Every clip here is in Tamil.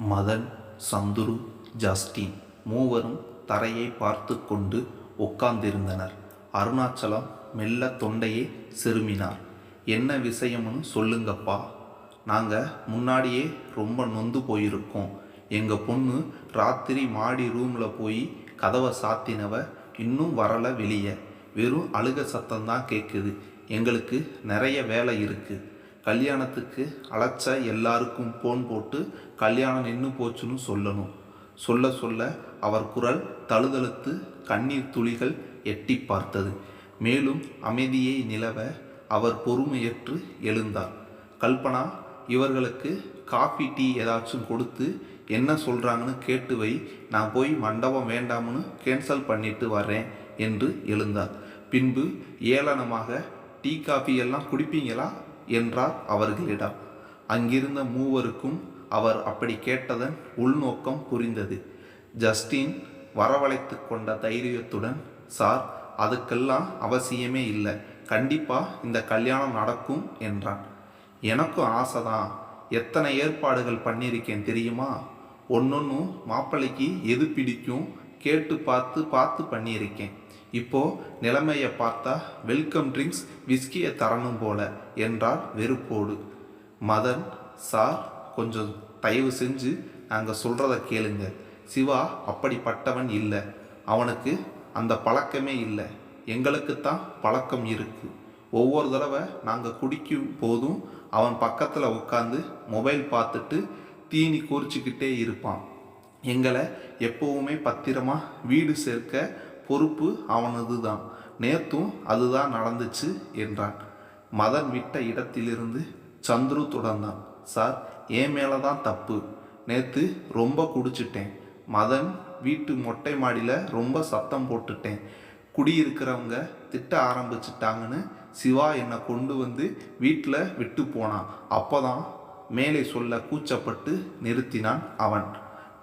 மதன் சந்துரு ஜஸ்டின் மூவரும் தரையை பார்த்து கொண்டு உட்கார்ந்திருந்தனர். அருணாச்சலம் மெல்ல தொண்டையை செருமினார் என்ன விஷயம்னு சொல்லுங்கப்பா. நாங்கள் முன்னாடியே ரொம்ப நொந்து போயிருக்கோம். எங்கள் பொண்ணு ராத்திரி மாடி ரூமில் போய் கதவை சாத்தினவ இன்னும் வரல வெளியே. வெறும் அழுக சத்தம்தான் கேட்குது எங்களுக்கு நிறைய வேலை இருக்குது கல்யாணத்துக்கு அழைச்ச எல்லாருக்கும் ஃபோன் போட்டு கல்யாணம் நின்று போச்சுன்னு சொல்லணும். சொல்ல சொல்ல அவர் குரல் தழுதழுத்து கண்ணீர் துளிகள் எட்டி பார்த்தது. மேலும் அமைதியை நிலவ அவர் பொறுமையற்று எழுந்தார். கல்பனா இவர்களுக்கு காஃபி டீ ஏதாச்சும் கொடுத்து என்ன சொல்கிறாங்கன்னு கேட்டு வை. நான் போய் மண்டபம் வேண்டாம்னு கேன்சல் பண்ணிட்டு வரேன் என்று எழுந்தார். பின்பு ஏளனமாக டீ காஃபி எல்லாம் குடிப்பீங்களா? என்றார் அவர்களிடம். அங்கிருந்த மூவருக்கும் அவர் அப்படி கேட்டதன் உள்நோக்கம் புரிந்தது. ஜஸ்டின் வரவழைத்து கொண்ட தைரியத்துடன் சார் அதுக்கெல்லாம் அவசியமே இல்லை. கண்டிப்பாக இந்த கல்யாணம் நடக்கும் என்றான். எனக்கும் ஆசை தான் எத்தனை ஏற்பாடுகள் பண்ணியிருக்கேன் தெரியுமா? ஒன்றொன்றும் மாப்பிள்ளைக்கு எது பிடிக்கும் கேட்டு பார்த்து பார்த்து பண்ணியிருக்கேன். இப்போ நிலைமையை பார்த்தா வெல்கம் ட்ரிங்க்ஸ் விஸ்கியை தரணும் போல என்றார் வெறுப்போடு. மதன் சார் கொஞ்சம் தயவு செஞ்சு நாங்கள் சொல்கிறத கேளுங்க. சிவா அப்படிப்பட்டவன் இல்லை. அவனுக்கு அந்த பழக்கமே இல்லை. எங்களுக்கு தான் பழக்கம் இருக்கு. ஒவ்வொரு தடவை நாங்கள் குடிக்கும் போதும் அவன் பக்கத்தில் உட்காந்து மொபைல் பார்த்துட்டு தீனி குறிச்சிக்கிட்டே இருப்பான். எங்களை எப்போவுமே பத்திரமா வீடு சேர்க்க பொறுப்பு அவனது தான் நேத்தும் அதுதான் நடந்துச்சு என்றான். மதன் விட்ட இடத்திலிருந்து சந்துரு தொடர்ந்தான். சார் என் மேலே தான் தப்பு. நேற்று ரொம்ப குடிச்சிட்டேன். மதன் வீட்டு மொட்டை மாடியில் ரொம்ப சத்தம் போட்டுட்டேன். குடியிருக்கிறவங்க திட்ட ஆரம்பிச்சிட்டாங்கன்னு சிவா என்னை கொண்டு வந்து வீட்டில் விட்டு போனான். அப்போதான் மேலே சொல்ல கூச்சப்பட்டு நிறுத்தினான் அவன்.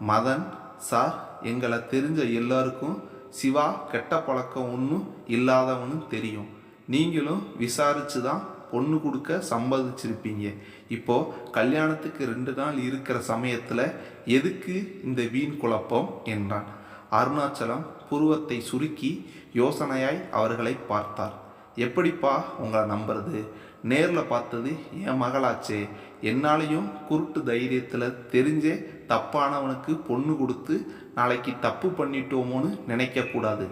மதன் சார் எங்களை தெரிஞ்ச எல்லாருக்கும் சிவா கெட்ட பழக்கம் ஒன்றும் இல்லாதவனு தெரியும். நீங்களும் விசாரித்து தான் பொண்ணு கொடுக்க சம்பாதிச்சிருப்பீங்க இப்போது கல்யாணத்துக்கு ரெண்டு நாள் இருக்கிற சமயத்தில் எதுக்கு இந்த வீண் குழப்பம்? என்றான். அருணாச்சலம் புருவத்தை சுருக்கி யோசனையாய் அவர்களை பார்த்தார். எப்படிப்பா உங்களை நம்புறது? நேரில் பார்த்தது என் மகளாச்சே. என்னாலையும் குருட்டு தைரியத்தில் தெரிஞ்சே தப்பானவனுக்கு பொண்ணு கொடுத்து நாளைக்கு தப்பு பண்ணிட்டோமோன்னு நினைக்கக்கூடாது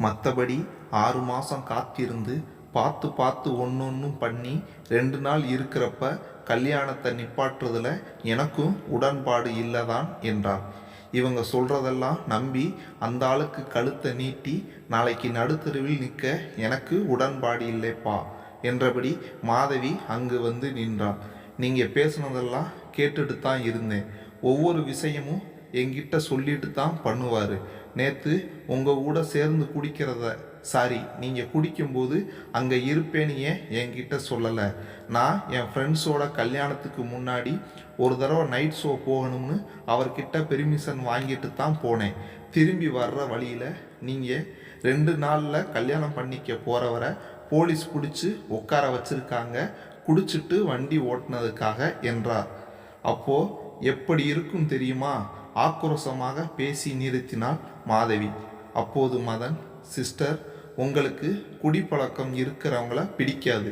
மற்றபடி ஆறு மாதம் காத்திருந்து பார்த்து பார்த்து ஒன்று ஒன்றும் பண்ணி ரெண்டு நாள் இருக்கிறப்ப கல்யாணத்தை நிப்பாட்டுறதுல எனக்கும் உடன்பாடு இல்லைதான் என்றார். இவங்க சொல்கிறதெல்லாம் நம்பி அந்த ஆளுக்கு கழுத்தை நீட்டி நாளைக்கு நடுத்தருவில் நிற்க எனக்கு உடன்பாடு இல்லைப்பா என்றபடி மாதவி அங்கு வந்து நின்றாள் நீங்கள் பேசுனதெல்லாம் கேட்டுட்டு தான் இருந்தேன். ஒவ்வொரு விஷயமும் என்கிட்ட சொல்லிட்டு தான் பண்ணுவார். நேற்று உங்கள் கூட சேர்ந்து குடிக்கிறத சாரி நீங்கள் குடிக்கும்போது அங்கே இருப்பேன்னு ஏன் என்கிட்ட சொல்லலை? நான் என் ஃப்ரெண்ட்ஸோட கல்யாணத்துக்கு முன்னாடி ஒரு தடவை நைட் ஷோ போகணும்னு அவர்கிட்ட பெர்மிஷன் வாங்கிட்டு தான் போனேன். திரும்பி வர்ற வழியில் நீங்கள் ரெண்டு நாளில் கல்யாணம் பண்ணிக்க போகிறவரை போலீஸ் பிடிச்சி உட்கார வச்சுருக்காங்க. குடிச்சிட்டு வண்டி ஓட்டினதுக்காக என்றார். அப்போது எப்படி இருக்கும் தெரியுமா? ஆக்ரோஷமாக பேசி நிறுத்தினாள் மாதவி. அப்போது மதன் சிஸ்டர் உங்களுக்கு குடிப்பழக்கம் இருக்கிறவங்கள பிடிக்காது.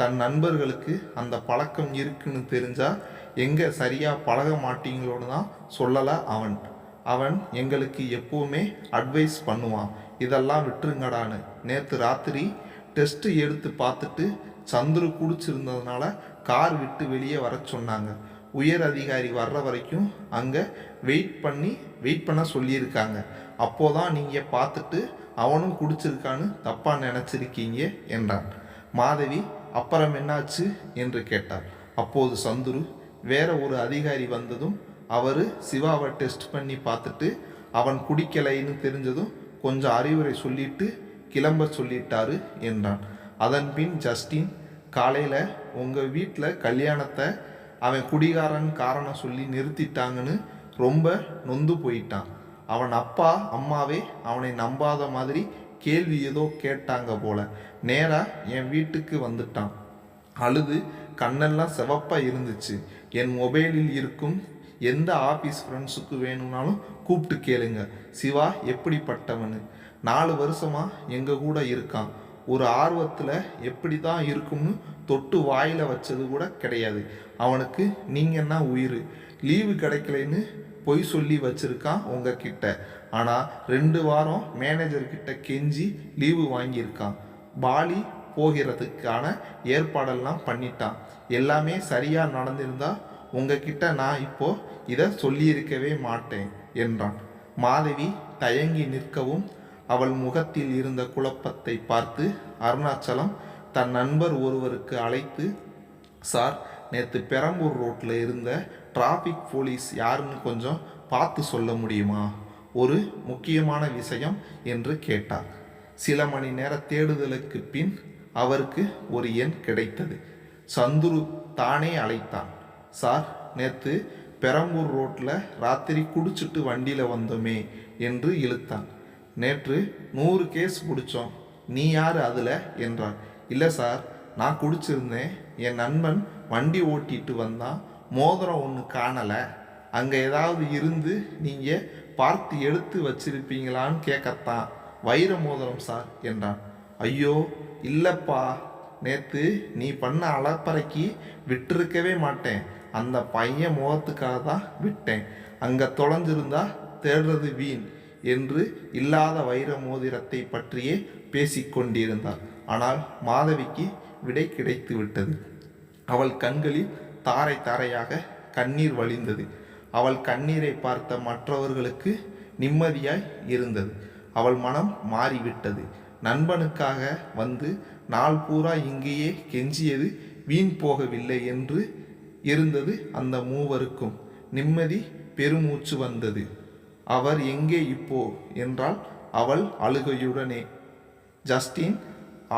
தன் நண்பர்களுக்கு அந்த பழக்கம் இருக்குன்னு தெரிஞ்சால் எங்கே சரியாக பழக மாட்டீங்களோன்னு தான் சொல்லலை அவன். அவன் எங்களுக்கு எப்போவுமே அட்வைஸ் பண்ணுவான். இதெல்லாம் விட்டுருங்கடான்னு. நேற்று ராத்திரி டெஸ்ட்டு எடுத்து பார்த்துட்டு சந்துரு குடிச்சிருந்ததுனால கார் விட்டு வெளியே வர சொன்னாங்க. உயர் அதிகாரி வர்ற வரைக்கும் அங்கே வெயிட் பண்ணி வெயிட் பண்ண சொல்லியிருக்காங்க. அப்போதான் நீங்கள் பார்த்துட்டு அவனும் குடிச்சிருக்கான்னு தப்பாக நினச்சிருக்கீங்க என்றான். மாதவி அப்புறம் என்னாச்சு? என்று கேட்டார் அப்போது சந்துரு வேற ஒரு அதிகாரி வந்ததும் அவர் சிவாவை டெஸ்ட் பண்ணி பார்த்துட்டு அவன் குடிக்கலைன்னு தெரிஞ்சதும் கொஞ்சம் அறிவுரை சொல்லிட்டு கிளம்ப சொல்லிட்டாரு என்றான். அதன் பின் ஜஸ்டின் காலையில் உங்கள் வீட்டில் கல்யாணத்தை அவன் குடிகாரன் காரணம் சொல்லி நிறுத்திட்டாங்கன்னு ரொம்ப நொந்து போயிட்டான். அவன் அப்பா அம்மாவே அவனை நம்பாத மாதிரி கேள்வி ஏதோ கேட்டாங்க போல. நேராக என் வீட்டுக்கு வந்துட்டான். அழுது கண்ணெல்லாம் செவப்பாக இருந்துச்சு. என் மொபைலில் இருக்கும் எந்த ஆஃபீஸ் ஃப்ரெண்ட்ஸுக்கு வேணும்னாலும் கூப்பிட்டு கேளுங்க. சிவா எப்படிப்பட்டவனு. நாலு வருஷமா எங்கள் கூட இருக்கான். ஒரு ஆர்வத்தில் எப்படி தான் இருக்கும்னு தொட்டு வாயில் வச்சது கூட கிடையாது. அவனுக்கு நீங்கன்னா உயிர்? லீவு கிடைக்கலைன்னு பொய் சொல்லி வச்சுருக்கான் உங்ககிட்ட. ஆனால் ரெண்டு வாரம் மேனேஜர்கிட்ட கெஞ்சி லீவு வாங்கியிருக்கான் பாலி போகிறதுக்கான ஏற்பாடெல்லாம் பண்ணிட்டான் எல்லாமே சரியாக நடந்திருந்தா உங்ககிட்ட நான் இப்போ இதை சொல்லியிருக்கவே மாட்டேன் என்றான். மாதவி தயங்கி நிற்கவும் அவள் முகத்தில் இருந்த குழப்பத்தை பார்த்து அருணாச்சலம் தன் நண்பர் ஒருவருக்கு அழைத்து சார் நேற்று பெரம்பூர் ரோட்டில் இருந்த டிராஃபிக் போலீஸ் யாருன்னு கொஞ்சம் பார்த்து சொல்ல முடியுமா? ஒரு முக்கியமான விஷயம் என்று கேட்டார். சில மணி நேர தேடுதலுக்கு பின் அவருக்கு ஒரு எண் கிடைத்தது. சந்துரு தானே அழைத்தான். சார் நேற்று பெரம்பூர் ரோட்டில் ராத்திரி குடிச்சிட்டு வண்டியில் வந்தோமே என்று இழுத்தான். நேற்று நூறு கேஸ் பிடிச்சோம் நீ யார் அதில்? என்றான் இல்லை சார் நான் குடிச்சிருந்தேன். என் நண்பன் வண்டி ஓட்டிட்டு வந்தான். மோதிரம் ஒன்று காணலை. அங்கே ஏதாவது இருந்து நீங்கள் பார்த்து எடுத்து வச்சிருப்பீங்களான்னு கேட்கத்தான் வைர மோதிரம் சார் என்றான். ஐயோ இல்லைப்பா. நேற்று நீ பண்ண அலப்பறைக்கு விட்டிருக்கவே மாட்டேன். அந்த பையன் முகத்துக்காக தான் விட்டேன். அங்கே தொலைஞ்சிருந்தா தேடுறது வீண் என்று இல்லாத வைர மோதிரத்தை பற்றியே பேசிக்கொண்டிருந்தார் ஆனால் மாதவிக்கு விடை கிடைத்து விட்டது. அவள் கண்களில் தாரை தாரையாக கண்ணீர் வழிந்தது. அவள் கண்ணீரை பார்த்த மற்றவர்களுக்கு நிம்மதியாய் இருந்தது. அவள் மனம் மாறிவிட்டது. நண்பனுக்காக வந்து நாள் பூரா இங்கேயே கெஞ்சியது வீண் போகவில்லை என்று இருந்தது அந்த மூவருக்கும். நிம்மதி பெருமூச்சு வந்தது. அவர் எங்கே இப்போ? என்றால் அவள் அழுகையுடனே. ஜஸ்டின்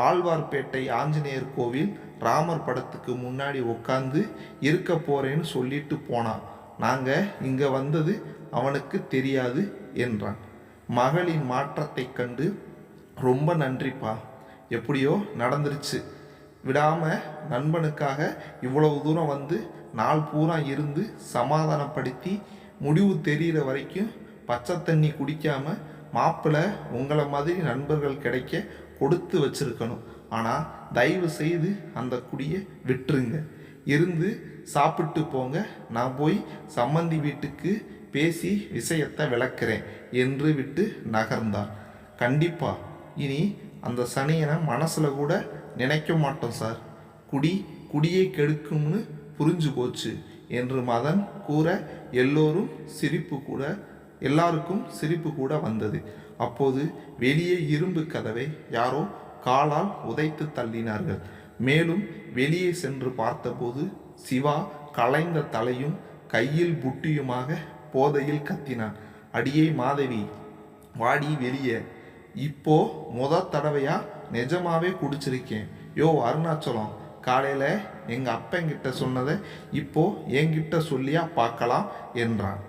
ஆழ்வார்பேட்டை ஆஞ்சநேயர் கோவில் ராமர் படத்துக்கு முன்னாடி உட்காந்து இருக்க போகிறேன்னு சொல்லிட்டு போனான் நாங்கள் இங்கே வந்தது அவனுக்கு தெரியாது என்றான். மகளின் மாற்றத்தை கண்டு ரொம்ப நன்றிப்பா. எப்படியோ நடந்துருச்சு. விடாமல் நண்பனுக்காக இவ்வளவு தூரம் வந்து நாள் பூரா இருந்து சமாதானப்படுத்தி முடிவு தெரிகிற வரைக்கும் பச்சை தண்ணி குடிக்காமல் மாப்பிள்ளை உங்களை மாதிரி நண்பர்கள் கிடைக்க கொடுத்து வச்சுருக்கணும். ஆனால் தயவு செய்து அந்த குடியை விட்டுருங்க. இருந்து சாப்பிட்டு போங்க. நான் போய் சம்மந்தி வீட்டுக்கு பேசி விஷயத்தை விளக்குறேன் என்று விட்டு நகர்ந்தார். கண்டிப்பாக இனி அந்த சனியனை மனசில் கூட நினைக்க மாட்டோம் சார். குடி குடியை கெடுக்கும்னு புரிஞ்சு போச்சு என்று மதன் கூற எல்லோரும் சிரிப்பு கூட எல்லாருக்கும் சிரிப்பு கூட வந்தது. அப்போது வெளியே இரும்பு கதவை யாரோ காலால் உதைத்து தள்ளினார்கள். மேலும் வெளியே சென்று பார்த்தபோது சிவா கலைந்த தலையும் கையில் புட்டியுமாக போதையில் கத்தினான். அடியே மாதவி வாடி வெளியே. இப்போ முத தடவையா நிஜமாவே குடிச்சிருக்கேன். யோ அருணாச்சலம் காலையில் எங்கள் அப்பங்கிட்ட சொன்னதை இப்போ என்கிட்ட சொல்லியா பார்க்கலாம் என்றான்.